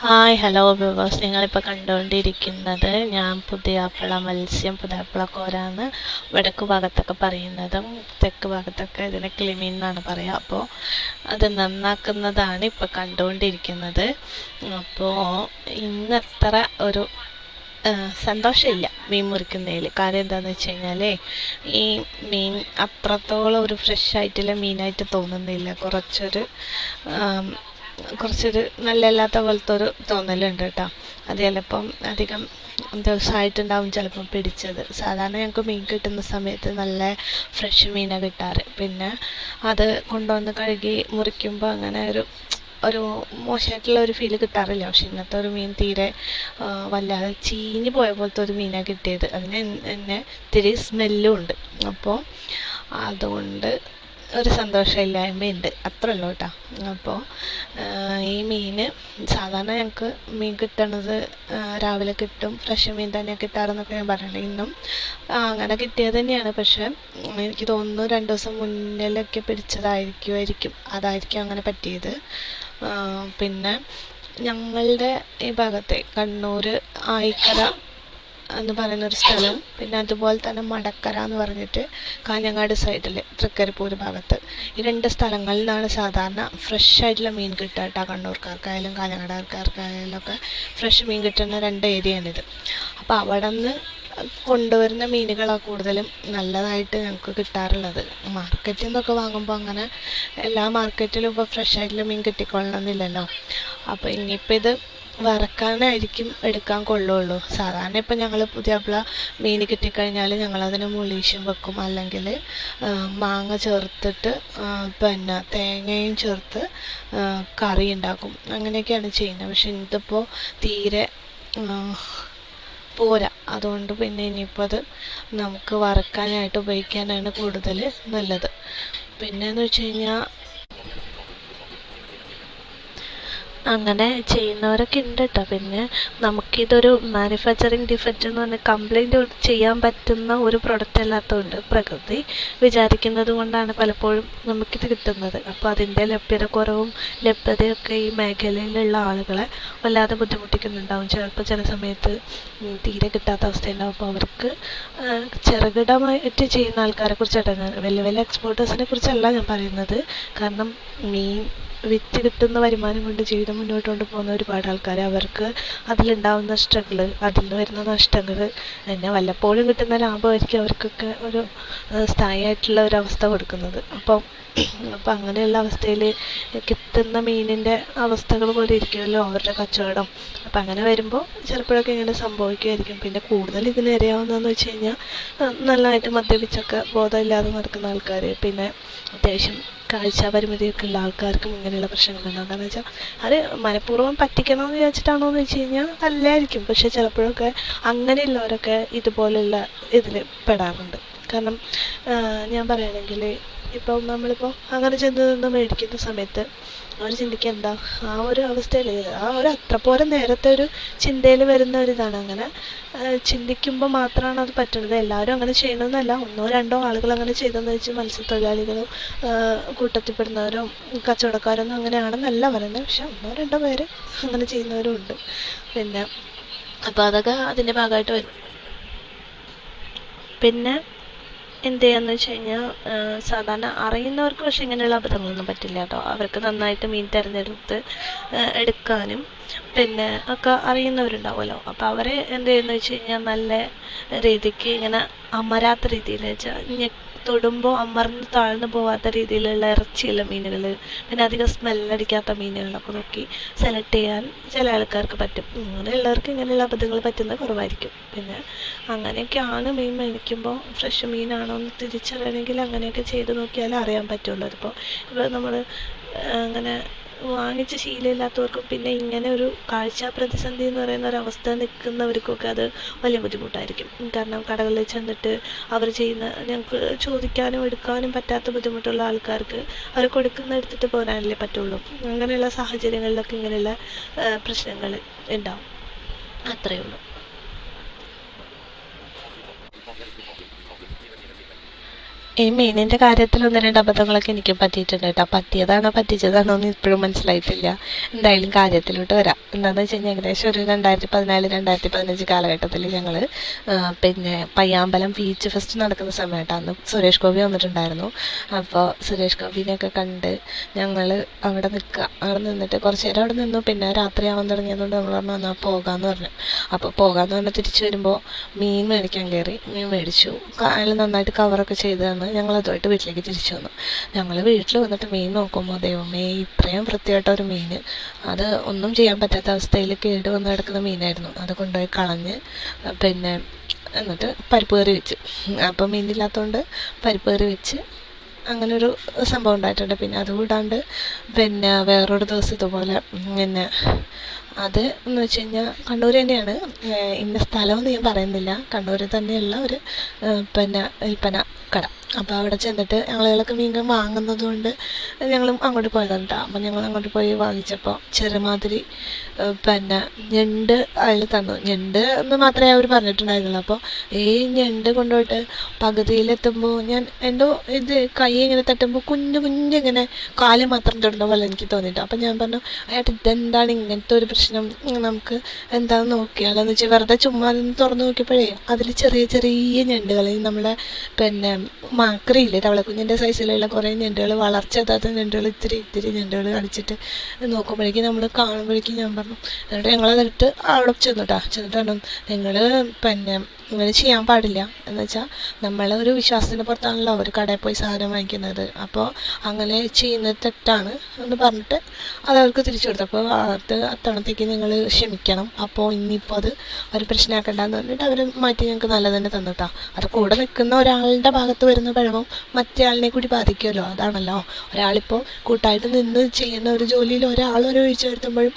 Hi hello viewers നിങ്ങളിപ്പോൾ കണ്ടുകൊണ്ടിരിക്കുന്നത് ഞാൻ പുതിയാപ്പിള മത്സ്യം പുതിയാപ്പിള കോരാന്ന് വടക്ക് ഭാഗത്തൊക്കെ പറയുന്നതും തെക്ക് ഭാഗത്തൊക്കെ ഇതിനെ ക്ലിമി എന്നാണ് പറയുക അപ്പോൾ അത് നന്നാക്കുന്നതാണ് ഇപ്പോൾ കണ്ടുകൊണ്ടിരിക്കുന്നത് അപ്പോൾ ഇന്നത്ര ഒരു സന്തോഷമില്ല മീൻ മുറിക്കുന്നതിൽ കാര്യം എന്താണെന്ന് വെച്ച് കഴിഞ്ഞാൽ ഈ മീൻ അത്രത്തോളം ഒരു ഫ്രഷ് ആയിട്ടുള്ള മീനായിട്ട് തോന്നുന്നില്ല. കുറച്ചൊരു കുറച്ചൊരു നല്ലല്ലാത്ത പോലത്തെ ഒരു തോന്നലുണ്ട് കേട്ടോ. അത് ചിലപ്പം അധികം ദിവസമായിട്ടുണ്ടാവും ചിലപ്പം പിടിച്ചത്. സാധാരണ ഞങ്ങൾക്ക് മീൻ കിട്ടുന്ന സമയത്ത് നല്ല ഫ്രഷ് മീനാണ് കിട്ടാറ്. പിന്നെ അത് കൊണ്ടുവന്ന് കഴുകി മുറിക്കുമ്പോൾ അങ്ങനെ ഒരു ഒരു മോശമായിട്ടുള്ള ഒരു ഫീൽ കിട്ടാറില്ല. പക്ഷെ ഇന്നത്തെ ഒരു മീൻ തീരെ വല്ലാതെ ചീഞ്ഞു പോയ പോലത്തെ ഒരു മീനാണ് കിട്ടിയത്. അതിന് എന്നെ ഇത്തിരി സ്മെല്ലും ഉണ്ട്. അപ്പോൾ അതുകൊണ്ട് ഒരു സന്തോഷമില്ലായ്മയുണ്ട്. അത്രേ ഉള്ളൂ കേട്ടോ അപ്പോൾ ഈ മീൻ സാധാരണ ഞങ്ങൾക്ക് മീൻ കിട്ടണത് രാവിലെ കിട്ടും ഫ്രഷ് മീൻ തന്നെ കിട്ടാറെന്നൊക്കെ ഞാൻ പറഞ്ഞിട്ടുണ്ട് ഇന്നും അങ്ങനെ കിട്ടിയത് തന്നെയാണ്. പക്ഷേ എനിക്ക് തോന്നുന്നു രണ്ട് ദിവസം മുന്നിലൊക്കെ പിടിച്ചതായിരിക്കുമായിരിക്കും. അതായിരിക്കും അങ്ങനെ പറ്റിയത്. പിന്നെ ഞങ്ങളുടെ ഈ ഭാഗത്തെ കണ്ണൂർ ആയിക്കര എന്ന് പറയുന്ന ഒരു സ്ഥലം. പിന്നെ അതുപോലെ തന്നെ മടക്കര എന്ന് പറഞ്ഞിട്ട് കാഞ്ഞങ്ങാട് സൈഡിൽ തൃക്കരിപ്പൂർ ഭാഗത്ത്. ഈ രണ്ട് സ്ഥലങ്ങളിൽ നിന്നാണ് സാധാരണ ഫ്രഷ് ആയിട്ടുള്ള മീൻ കിട്ടുക കേട്ടോ. കണ്ണൂർക്കാർക്കായാലും കാഞ്ഞങ്ങാടുകാർക്കായാലും ഒക്കെ ഫ്രഷ് മീൻ കിട്ടുന്ന രണ്ട് ഏരിയയാണിത് അപ്പോൾ അവിടെ നിന്ന് കൊണ്ടുവരുന്ന മീനുകളാണ് കൂടുതലും നല്ലതായിട്ട് ഞങ്ങൾക്ക് കിട്ടാറുള്ളത്. മാർക്കറ്റിൽ നിന്നൊക്കെ വാങ്ങുമ്പോൾ അങ്ങനെ എല്ലാ മാർക്കറ്റിലും ഇപ്പോൾ ഫ്രഷ് ആയിട്ടുള്ള മീൻ കിട്ടിക്കൊള്ളണമെന്നില്ലല്ലോ അപ്പോൾ ഇനിയിപ്പോൾ ഇത് വറക്കാനായിരിക്കും എടുക്കാൻ കൊള്ളുള്ളൂ. സാധാരണ ഇപ്പം ഞങ്ങൾ പുതിയാപ്പിള മീൻ കിട്ടിക്കഴിഞ്ഞാൽ ഞങ്ങളതിന് മുളീശും വെക്കും. അല്ലെങ്കിൽ മാങ്ങ ചേർത്തിട്ട് പിന്നെ തേങ്ങയും ചേർത്ത് കറി ഉണ്ടാക്കും അങ്ങനെയൊക്കെയാണ് ചെയ്യുന്നത്. പക്ഷെ ഇതിപ്പോൾ തീരെ പോരാ. അതുകൊണ്ട് പിന്നെ ഇനിയിപ്പോൾ അത് നമുക്ക് വറക്കാനായിട്ട് ഉപയോഗിക്കാനാണ് കൂടുതൽ നല്ലത്. പിന്നെന്ന് വെച്ച് കഴിഞ്ഞാൽ അങ്ങനെ ചെയ്യുന്നവരൊക്കെ ഉണ്ട് കേട്ടോ പിന്നെ നമുക്കിതൊരു മാനുഫാക്ചറിങ് ഡിഫക്റ്റ് എന്ന് പറഞ്ഞാൽ കംപ്ലൈന്റ് ചെയ്യാൻ പറ്റുന്ന ഒരു പ്രൊഡക്റ്റ് അല്ലാത്തതുകൊണ്ട് പ്രകൃതി വിചാരിക്കുന്നത് കൊണ്ടാണ് പലപ്പോഴും നമുക്കിത് കിട്ടുന്നത്. അപ്പോൾ അതിന്റെ ലഭ്യതക്കുറവും ലഭ്യതയൊക്കെ ഈ മേഖലയിലുള്ള ആളുകളെ വല്ലാതെ ബുദ്ധിമുട്ടിക്കുന്നുണ്ടാവും. ചിലപ്പോൾ ചില സമയത്ത് തീരെ കിട്ടാത്ത അവസ്ഥയുണ്ടാവും. അപ്പോൾ അവർക്ക് ചെറുകിടമായിട്ട് ചെയ്യുന്ന ആൾക്കാരെ കുറിച്ചാണ് വലിയ വലിയ എക്സ്പോർട്ടേഴ്സിനെ കുറിച്ചല്ല ഞാൻ പറയുന്നത്. കാരണം മീൻ വിറ്റ് കിട്ടുന്ന വരുമാനം കൊണ്ട് ജീവിതം മുന്നോട്ട് കൊണ്ടുപോകുന്ന ഒരുപാട് ആൾക്കാർ അവർക്ക് അതിലുണ്ടാവുന്ന സ്ട്രഗിൾ അതിൽ നിന്ന് വരുന്ന നഷ്ടങ്ങൾ പിന്നെ വല്ലപ്പോഴും കിട്ടുന്ന ലാഭമായിരിക്കും അവർക്കൊക്കെ ഒരു സ്ഥായിയായിട്ടുള്ള ഒരു അവസ്ഥ കൊടുക്കുന്നത്. അപ്പം അപ്പം അങ്ങനെയുള്ള അവസ്ഥയിൽ കിട്ടുന്ന മീനിന്റെ അവസ്ഥകൾ പോലെ ഇരിക്കുമല്ലോ അവരുടെ കച്ചവടം. അപ്പം അങ്ങനെ വരുമ്പോൾ ചിലപ്പോഴൊക്കെ ഇങ്ങനെ സംഭവിക്കുമായിരിക്കും. പിന്നെ കൂടുതൽ ഇതിന് ഇരയാവുന്നതെന്ന് വെച്ച് കഴിഞ്ഞാൽ നല്ലതായിട്ട് മദ്യപിച്ചൊക്കെ ബോധമില്ലാതെ നടക്കുന്ന ആൾക്കാർ പിന്നെ അത്യാവശ്യം കാഴ്ച പരിമിതിയൊക്കെ ഉള്ള ആൾക്കാർക്കും ഇങ്ങനെയുള്ള പ്രശ്നങ്ങളുണ്ടാകും കാരണം വെച്ചാൽ അത് മനഃപൂർവം പറ്റിക്കണമെന്ന് വിചാരിച്ചിട്ടാണോ എന്ന് വെച്ച് കഴിഞ്ഞാൽ അല്ലായിരിക്കും പക്ഷെ ചിലപ്പോഴൊക്കെ അങ്ങനെയുള്ളവരൊക്കെ ഇതുപോലുള്ള ഇതിൽ പെടാറുണ്ട്. കാരണം ഞാൻ പറയുകയാണെങ്കിൽ ഇപ്പം നമ്മളിപ്പോൾ അങ്ങനെ ചെന്ന് നിന്ന് മേടിക്കുന്ന സമയത്ത് അവർ ചിന്തിക്കുക എന്താ ആ ഒരു അവസ്ഥയിൽ ആ ഒരു അത്ര പോലെ നേരത്തെ ഒരു ചിന്തയിൽ വരുന്ന ഒരു ഇതാണ്. അങ്ങനെ ചിന്തിക്കുമ്പോൾ മാത്രമാണ് അത് പറ്റുന്നത്. എല്ലാവരും അങ്ങനെ ചെയ്യണമെന്നല്ല ഒന്നോ രണ്ടോ ആളുകൾ അങ്ങനെ ചെയ്തെന്ന് വെച്ച് മത്സ്യത്തൊഴിലാളികളും കൂട്ടത്തിൽപ്പെടുന്നവരോ കച്ചവടക്കാരൊന്നും അങ്ങനെയാണെന്നല്ല പറയുന്നത്. പക്ഷെ ഒന്നോ രണ്ടോ പേര് അങ്ങനെ ചെയ്യുന്നവരും ഉണ്ട് പിന്നെ അപ്പോൾ അതൊക്കെ അതിന്റെ ഭാഗമായിട്ട് വരും. പിന്നെ എന്ത് ചെയ്യാന്ന് വെച്ച് കഴിഞ്ഞാൽ സാധാരണ അറിയുന്നവർക്ക് പക്ഷെ ഇങ്ങനെയുള്ള അബദ്ധങ്ങളൊന്നും പറ്റില്ല കേട്ടോ അവർക്ക് നന്നായിട്ട് മീൻ തിരഞ്ഞെടുത്ത് എടുക്കാനും പിന്നെ ഒക്കെ അറിയുന്നവരുണ്ടാവുമല്ലോ. അപ്പോൾ അവരെ എന്ത് ചെയ്യുന്നു വെച്ച് കഴിഞ്ഞാൽ നല്ല രീതിക്ക് ഇങ്ങനെ അമരാത്ത രീതിയിൽ വെച്ചാൽ തൊടുമ്പോൾ അമർന്ന് താഴ്ന്നു പോവാത്ത രീതിയിലുള്ള ഇറച്ചിയുള്ള മീനുകൾ പിന്നെ അധികം സ്മെല്ലടിക്കാത്ത മീനുകളൊക്കെ നോക്കി സെലക്ട് ചെയ്യാൻ ചില ആൾക്കാർക്ക് പറ്റും. അങ്ങനെയുള്ളവർക്ക് ഇങ്ങനെയുള്ള അബദ്ധങ്ങൾ പറ്റുന്നത് കുറവായിരിക്കും. പിന്നെ അങ്ങനെയൊക്കെയാണ് മീൻ മേടിക്കുമ്പോൾ ഫ്രഷ് മീനാണോ എന്ന് തിരിച്ചറിയണമെങ്കിൽ അങ്ങനെയൊക്കെ ചെയ്ത് നോക്കിയാലേ അറിയാൻ പറ്റുള്ളൂ. അതിപ്പോൾ ഇപ്പോൾ നമ്മൾ അങ്ങനെ വാങ്ങിച്ച് ശീലമില്ലാത്തവർക്കും പിന്നെ ഇങ്ങനെ ഒരു കാഴ്ച പ്രതിസന്ധി എന്ന് പറയുന്ന ഒരു അവസ്ഥ നിൽക്കുന്നവർക്കൊക്കെ അത് വലിയ ബുദ്ധിമുട്ടായിരിക്കും. കാരണം കടകളിൽ ചെന്നിട്ട് അവർ ചെയ്യുന്ന ഞങ്ങൾക്ക് ചോദിക്കാനും എടുക്കാനും പറ്റാത്ത ബുദ്ധിമുട്ടുള്ള ആൾക്കാർക്ക് അവർ കൊടുക്കുന്ന എടുത്തിട്ട് പോരാനല്ലേ പറ്റുള്ളൂ. അങ്ങനെയുള്ള സാഹചര്യങ്ങളിലൊക്കെ ഇങ്ങനെയുള്ള പ്രശ്നങ്ങൾ ഉണ്ടാവും. അത്രയേ ഉള്ളൂ. ഈ മീനിന്റെ കാര്യത്തിൽ ഒന്ന് രണ്ട് അബദ്ധങ്ങളൊക്കെ എനിക്ക് പറ്റിയിട്ടുണ്ട് കേട്ടോ. പറ്റിയതാണോ പറ്റിച്ചതാണോ എന്ന് ഇപ്പോഴും മനസ്സിലായിട്ടില്ല. എന്തായാലും കാര്യത്തിലോട്ട് വരാം. എന്താണെന്ന് വെച്ച് കഴിഞ്ഞാൽ ഏകദേശം ഒരു രണ്ടായിരത്തി പതിനാല് രണ്ടായിരത്തി പതിനഞ്ച് കാലഘട്ടത്തിൽ ഞങ്ങൾ പിന്നെ പയ്യാമ്പലം ബീച്ച് ഫെസ്റ്റ് നടക്കുന്ന സമയത്താണ് സുരേഷ് ഗോപി വന്നിട്ടുണ്ടായിരുന്നു. അപ്പോൾ സുരേഷ് ഗോപിനെയൊക്കെ കണ്ട് ഞങ്ങൾ അവിടെ നിൽക്കുക അവിടെ നിന്നിട്ട് കുറച്ച് നേരം അവിടെ നിന്നു. പിന്നെ രാത്രി ആവാൻ തുടങ്ങിയതുകൊണ്ട് നമ്മൾ പറഞ്ഞു എന്നാൽ പോകാമെന്ന് പറഞ്ഞു. അപ്പോൾ പോകാമെന്ന് പറഞ്ഞാൽ തിരിച്ചു വരുമ്പോൾ മീൻ മേടിക്കാൻ കയറി മീൻ മേടിച്ചു. അയാൾ നന്നായിട്ട് കവറൊക്കെ ചെയ്ത് തന്ന് ഞങ്ങൾ അതുമായിട്ട് വീട്ടിലേക്ക് തിരിച്ചു വന്നു. ഞങ്ങൾ വീട്ടിൽ വന്നിട്ട് മീൻ നോക്കുമ്പോൾ ദൈവമേ ഇത്രയും വൃത്തിയായിട്ട ഒരു മീൻ. അത് ഒന്നും ചെയ്യാൻ പറ്റാത്ത അവസ്ഥയിൽ കേട് വന്ന് കിടക്കുന്ന മീനായിരുന്നു. അത് കൊണ്ടുപോയി കളഞ്ഞ് പിന്നെ എന്നിട്ട് പരിപ്പ് കറി വെച്ചു. അപ്പം മീനില്ലാത്തതുകൊണ്ട് പരിപ്പ് കറി വെച്ച് അങ്ങനെ ഒരു സംഭവം ഉണ്ടായിട്ടുണ്ട്. പിന്നെ അതുകൂടാണ്ട് പിന്നെ വേറൊരു ദിവസം ഇതുപോലെ പിന്നെ അത് എന്ന് വെച്ച് കഴിഞ്ഞാൽ കണ്ണൂർ തന്നെയാണ്. ഇന്ന സ്ഥലമൊന്നും ഞാൻ പറയുന്നില്ല. കണ്ണൂർ തന്നെയുള്ള ഒരു പിന്നെ വിൽപ്പന. കട. അപ്പോൾ അവിടെ ചെന്നിട്ട് ഞങ്ങളൊക്കെ മീൻ വാങ്ങുന്നത് കൊണ്ട് ഞങ്ങളും അങ്ങോട്ട് പോയതാണ് അപ്പം ഞങ്ങൾ അങ്ങോട്ട് പോയി വാങ്ങിച്ചപ്പോൾ ചെറുമാതിരി പിന്നെ ഞണ്ട് അയാൾ തന്നു. ഞണ്ട് എന്ന് മാത്രമേ അവർ പറഞ്ഞിട്ടുണ്ടായിരുന്നുള്ളൂ. അപ്പോൾ ഈ ഞണ്ട് കൊണ്ടുപോയിട്ട് പകുതിയിലെത്തുമ്പോൾ ഞാൻ എന്തോ ഇത് കൈ ഇങ്ങനെ തട്ടുമ്പോൾ കുഞ്ഞു കുഞ്ഞിങ്ങനെ കാൽ മാത്രം തൊടുന്ന പോലെ എനിക്ക് തോന്നിയിട്ട്. അപ്പം ഞാൻ പറഞ്ഞു അയാട്ട് ഇതെന്താണ് ഇങ്ങനത്തെ ഒരു പ്രശ്നം? നമുക്ക് എന്താണെന്ന് നോക്കിയാലോന്ന് വെച്ചാൽ വെറുതെ ചുമ്മാ തുറന്നു നോക്കിയപ്പോഴേ അതിൽ ചെറിയ ചെറിയ ഞണ്ടുകൾ നമ്മുടെ പിന്നെ മാക്രിയില്ലേ? തവളക്കുഞ്ഞിന്റെ സൈസിലുള്ള കുറേ ഞണ്ടുകൾ വളർച്ച എത്താത്ത ഞണ്ടുകൾ ഇത്തിരി ഇത്തിരി ഞണ്ടുകൾ കളിച്ചിട്ട് നോക്കുമ്പോഴേക്കും നമ്മൾ കാണുമ്പോഴേക്കും ഞാൻ പറഞ്ഞു എന്നിട്ട് ഞങ്ങളതെടുത്ത് അവിടെ ചെന്നുട്ടാ ചെന്നിട്ട് പറഞ്ഞു നിങ്ങൾ പിന്നെ ഇങ്ങനെ ചെയ്യാൻ പാടില്ല. എന്ന് വെച്ചാൽ നമ്മളൊരു വിശ്വാസത്തിന് പുറത്താണല്ലോ ഒരു കടയിൽ പോയി സാധനം വാങ്ങിക്കുന്നത്. അപ്പോൾ അങ്ങനെ ചെയ്യുന്നത് തെറ്റാണ് എന്ന് പറഞ്ഞിട്ട് അത് അവർക്ക് തിരിച്ചു കൊടുത്തു. അപ്പോൾ അത് അത്തവണത്തേക്ക് നിങ്ങൾ ക്ഷമിക്കണം. അപ്പോൾ ഇനിയിപ്പോൾ അത് ഒരു പ്രശ്നമാക്കണ്ടെന്ന് പറഞ്ഞിട്ട് അവർ മാറ്റി ഞങ്ങൾക്ക് നല്ല തന്നെ തന്നിട്ടാ. അത് കൂടെ നിൽക്കുന്ന ഒരാളുടെ ഭാഗത്ത് വരുന്ന പഴവും മറ്റേ ആളിനെ കൂടി ബാധിക്കുമല്ലോ. അതാണല്ലോ. ഒരാളിപ്പോൾ കൂട്ടായിട്ട് നിന്ന് ചെയ്യുന്ന ഒരു ജോലിയിൽ ഒരാൾ ഒരു വീഴ്ച വരുത്തുമ്പോഴും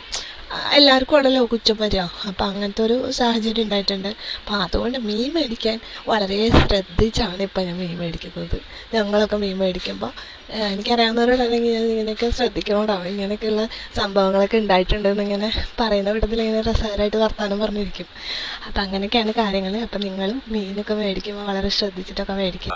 എല്ലാവർക്കും ആണല്ലോ കുറ്റം വരിക. അപ്പം അങ്ങനത്തെ ഒരു സാഹചര്യം ഉണ്ടായിട്ടുണ്ട്. അപ്പം അതുകൊണ്ട് മീൻ മേടിക്കാൻ വളരെ ശ്രദ്ധിച്ചാണ് ഇപ്പം ഞാൻ മീൻ മേടിക്കുന്നത്. ഞങ്ങളൊക്കെ മീൻ മേടിക്കുമ്പോൾ എനിക്കറിയാവുന്നവരോടാണെങ്കിൽ ഞാൻ ഇങ്ങനെയൊക്കെ ശ്രദ്ധിക്കണോടാ ഇങ്ങനെയൊക്കെയുള്ള സംഭവങ്ങളൊക്കെ ഉണ്ടായിട്ടുണ്ടെന്ന് ഇങ്ങനെ പറയുന്ന വിധത്തിൽ ഇങ്ങനെ രസകരമായിട്ട് വർത്തമാനം പറഞ്ഞിരിക്കും. അപ്പം അങ്ങനെയൊക്കെയാണ് കാര്യങ്ങൾ അപ്പം നിങ്ങളും മീനൊക്കെ മേടിക്കുമ്പോൾ വളരെ ശ്രദ്ധിച്ചിട്ടൊക്കെ മേടിക്കും